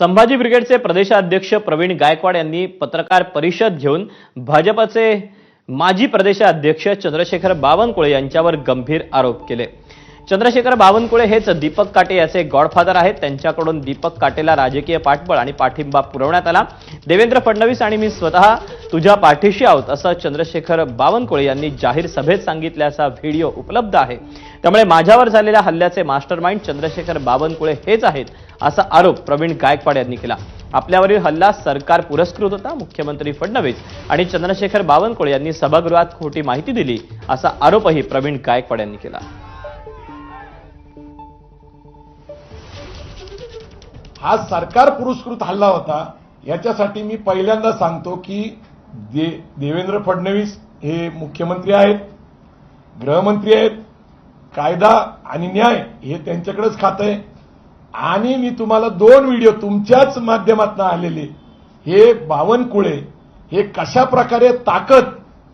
संभाजी ब्रिगेडचे प्रदेशाध्यक्ष प्रवीण गायकवाड यांनी पत्रकार परिषद घेऊन भाजपचे माजी प्रदेशाध्यक्ष चंद्रशेखर बावनकुळे यांच्यावर गंभीर आरोप केले. चंद्रशेखर बावनकुळे हेच दीपक काटे याचे गॉडफादर आहेत. त्यांच्याकडून दीपक काटेला राजकीय पाठबळ आणि पाठिंबा पुरवण्यात आला. देवेंद्र फडणवीस आणि मी स्वतः तुझ्या पाठीशी आहोत असं चंद्रशेखर बावनकुळे यांनी जाहीर सभेत सांगितल्याचा व्हिडिओ उपलब्ध आहे. त्यामुळे माझ्यावर झालेल्या हल्ल्याचे मास्टरमाइंड चंद्रशेखर बावनकुळे हेच आहेत. असा आरोप प्रवीण गायकवाड यांनी केला. आपल्यावरील हल्ला सरकार पुरस्कृत होता मुख्यमंत्री फडणवीस आणि चंद्रशेखर बावनकुळे यांनी सभागृहात खोटी माहिती दिली असा आरोपही प्रवीण गायकवाड यांनी केला. हा सरकार पुरस्कृत हल्ला होता याच्यासाठी मी पहिल्यांदा सांगतो की दे देवेंद्र फडणवीस हे मुख्यमंत्री आहेत गृहमंत्री आहेत कायदा आणि न्याय हे त्यांच्याकडेच खात आहे. आणि मी तुम्हाला दोन व्हिडिओ तुमच्याच माध्यमातून आलेले. हे बावनकुळे हे कशा प्रकारे ताकद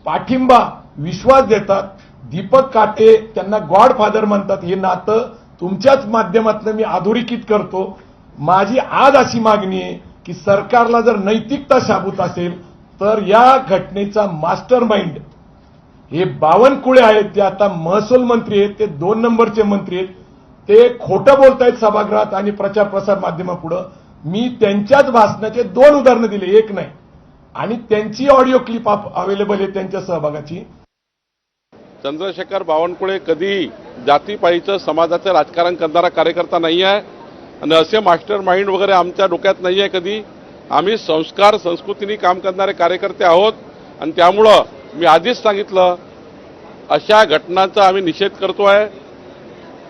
पाठिंबा विश्वास देतात दीपक काटे त्यांना गॉडफादर म्हणतात हे नातं तुमच्याच माध्यमातून मी अधोरेखित करतो. माझी आज अशी मागणी आहे की सरकारला जर नैतिकता शाबूत असेल तर या घटनेचा मास्टर माइंड हे बावनकुळे आहेत ते आता महसूल मंत्री आहेत ते दोन नंबरचे मंत्री आहेत ते खोटं बोलतायत सभागृहात आणि प्रचार प्रसार माध्यमापुढं. मी त्यांच्याच भाषणाचे दोन उदाहरणं दिले एक नाही. आणि त्यांची ऑडिओ क्लिप अवेलेबल आहे त्यांच्या सहभागाची. चंद्रशेखर बावनकुळे कधी जातीपाळीचं समाजाचं राजकारण करणारा कार्यकर्ता नाही आहे आणि असे मास्टर माइंड वगैरे आमच्या डोक्यात नाही आहे कधी. आम्ही संस्कार संस्कृतीने काम करणारे कार्यकर्ते आहोत. आणि त्यामुळं मी आधीच सांगितलं अशा घटनांचा आम्ही निषेध करतो आहे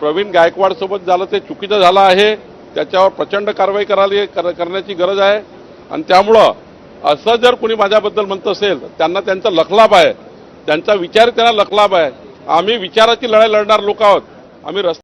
प्रवीण गायकवाडसोबत झालं ते चुकीचं झालं आहे. त्याच्यावर प्रचंड कारवाई करायला कर- करण्याची गरज आहे. आणि त्यामुळं असं जर कुणी माझ्याबद्दल म्हणत असेल त्यांना त्यांचा लखलाभ आहे. त्यांचा विचार त्यांना लखलाभ आहे. आम्ही विचाराची लढाई लढणार लोक आहोत. आम्ही रस्ते